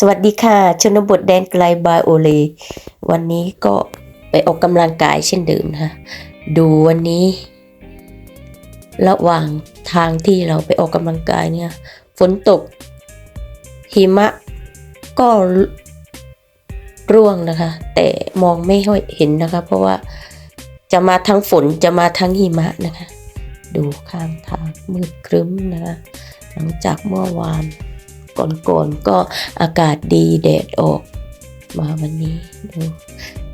สวัสดีค่ะ ชนบทแดนไกลบายโอเล วันนี้ก็ไปออกกำลังกายเช่นเดิมนะคะดูวันนี้ ระหว่างทางที่เราไปออกกำลังกายเนี่ย ฝนตก หิมะก็ร่วงนะคะ แต่มองไม่ค่อยเห็นนะคะ เพราะว่าจะมาทั้งฝนจะมาทั้งหิมะนะคะ ดูข้างทางมืดครึ้มนะคะ หลังจากเมื่อวาน ก่อนๆก็อากาศดีแดดออก มาวันนี้ดู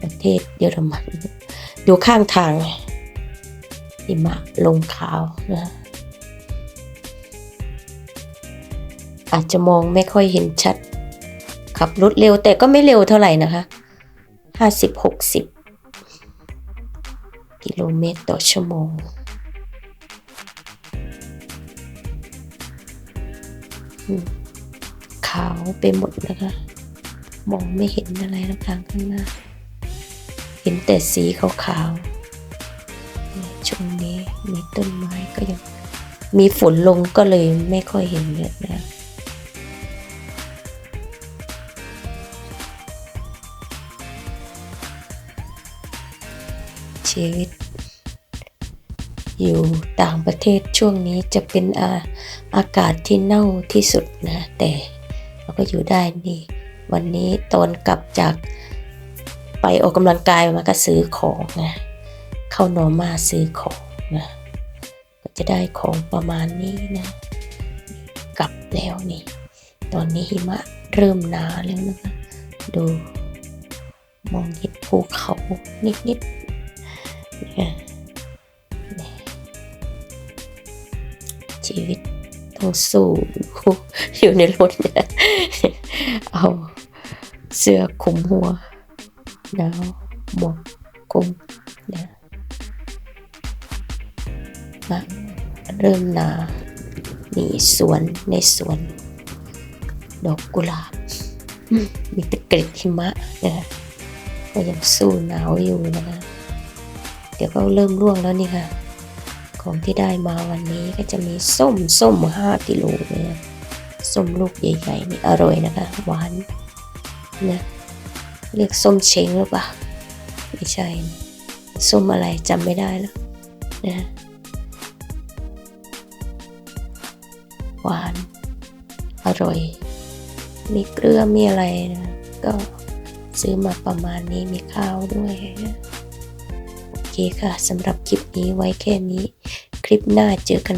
ประเทศเยอรมันดูข้างทางหิมะลงขาวนะอาจจะมองไม่ค่อยเห็นชัด ขับรถเร็วแต่ก็ไม่เร็วเท่าไหร่นะคะห้าสิบหกสิบกิโลเมตรต่อชั่วโมง ขาวไปหมดนะคะ มองไม่เห็นอะไรล้วทางข้างหน้า เห็นแต่สีขาวๆช่วงนี้มีต้นไม้ก็ยังมีฝนลงก็เลยไม่ค่อยเห็นเลยนะชีวิต อยู่ต่างประเทศช่วงนี้จะเป็นอาอากาศที่เน่าที่สุดนะแต่ เราก็อยู่ได้นี่ วันนี้ตอนกลับจากไปออกกำลังกายมาก็ซื้อของนะเข้านอมาซื้อของนะก็จะได้ของประมาณนี้นะ กลับแล้วนี่ ตอนนี้หิมะเริ่มหนาแล้วนะคะ ดูมองเห็นภูเขานิดๆนี่ชีวิต ต้งสู้ อยู่ในรถเนี่ยเอาเสื้อคลุมหัวหนาวหมวกคลุมนะมาเริ่มหนา นี่สวนในสวน ดอกกุหลาบอืมมีเป็นเกล็ดหิมะนะก็ยังสู้หนาวอยู่นะคะเดี๋ยวก็เริ่มร่วงแล้วนี่ค่ะ ของที่ได้มาวันนี้ก็จะมีส้มส้มห้ากิโลเลยนะส้มลูกใหญ่ๆนี่อร่อยนะคะ หวานนะเรียกส้มเช้งหรือเปล่าไม่ใช่นะส้มอะไรจำไม่ได้แล้วนะหวานอร่อย มีเกลือมีอะไรนะก็ซื้อมาประมาณนี้มีข้าวด้วยนะ ค่ะสำหรับคลิปนี้ไว้แค่นี้ คลิปหน้าเจอกัน